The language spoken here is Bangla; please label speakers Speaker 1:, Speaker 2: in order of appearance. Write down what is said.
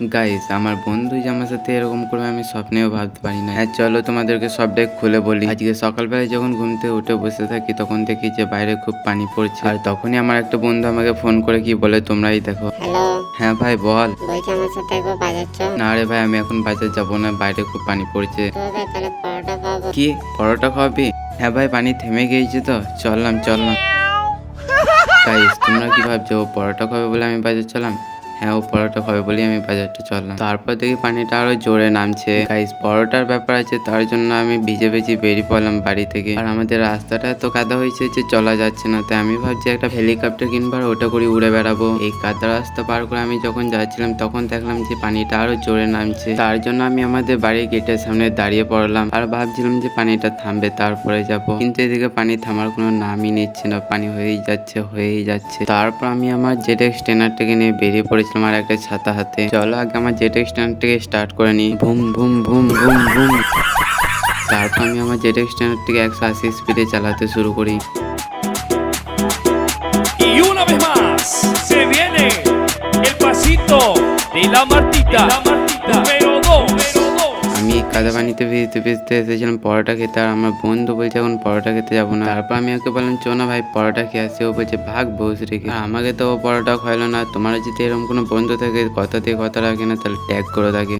Speaker 1: গাইস আমার বন্ধু যে আমার সাথে এরকম করবে আমি স্বপ্নেও ভাবতে পারি না। হ্যাঁ চলো তোমাদেরকে সবটাই খুলে বলি। আজকে সকালবেলায় যখন ঘুম থেকে উঠে বসে থাকি তখন দেখি যে বাইরে খুব পানি পড়ছে। আর তখনই আমার একটা বন্ধু আমাকে ফোন করে কি বলে তোমরাই দেখো। হ্যাঁ ভাই বল।
Speaker 2: আমার সাথে
Speaker 1: না রে ভাই আমি এখন বাজার যাব না বাইরে খুব পানি পড়ছে। কি? পরোটা খাওয়াবি হ্যাঁ ভাই পানি থেমে গিয়েছে তো। চললাম চললাম গাইস তোমরা কি ভাবছ পরোটা খাবে বলে আমি বাজার চললাম হ্যাঁ ও পরোটা খাবে বলেই আমি বাজারটা চললাম। তারপর দেখি পানিটা আরও জোরে নামছে। গাইস পরোটার ব্যাপার আছে, তার জন্য আমি ভিজে ভিজে বেরিয়ে পড়লাম বাড়ি থেকে। আর আমাদের রাস্তাটা এত কাদা হয়েছে যে চলা যাচ্ছে না। তাই আমি ভাবছি একটা হেলিকপ্টার কিনবার ওটা করে উড়ে বেড়াবো। এই কাদা রাস্তা পার করে আমি যখন যাচ্ছিলাম, তখন দেখলাম যে পানিটা আরও জোরে নামছে। তার জন্য আমি আমাদের বাড়ির গেটের সামনে দাঁড়িয়ে পড়লাম আর ভাবছিলাম যে পানিটা থামবে, তারপরে যাব। কিন্তু এদিকে পানি থামার কোনো নামই নিচ্ছে না। পানি হয়েই যাচ্ছে হয়েই যাচ্ছে। তারপর আমি আমার জেট এক্সটেনারটাকে নিয়ে বেরিয়ে আর একটা ছাতা হাতে। চলো আগে আমার জেট স্ট্যান্ডটাকে স্টার্ট করে নিই। ভুম ভুম ভুম ভুম ভুম। তারপর আমি আমার জেট থেকে একশো আশি স্পিডে চালাতে শুরু করি।
Speaker 3: Y la martita, más se viene el pasito de la Martita, pero... 2.
Speaker 1: কাদা পানিতে ভিজতে ভিজতে এসেছিলাম, পরোটা খেতে। আর আমার বন্ধু বলছে, এখন পরোটা খেতে যাব না। তারপর আমি ওকে বললাম, চো না ভাই, পরোটা খেয়ে আসি। ও বলছে, ভাগ বস রেখে আমাকে তো ও পরোটা খাইলো না। তোমার যদি এরকম কোনো বন্ধু থাকে, কথা দিয়ে কথা রাখে না, তাহলে ট্যাগ করে থাকে।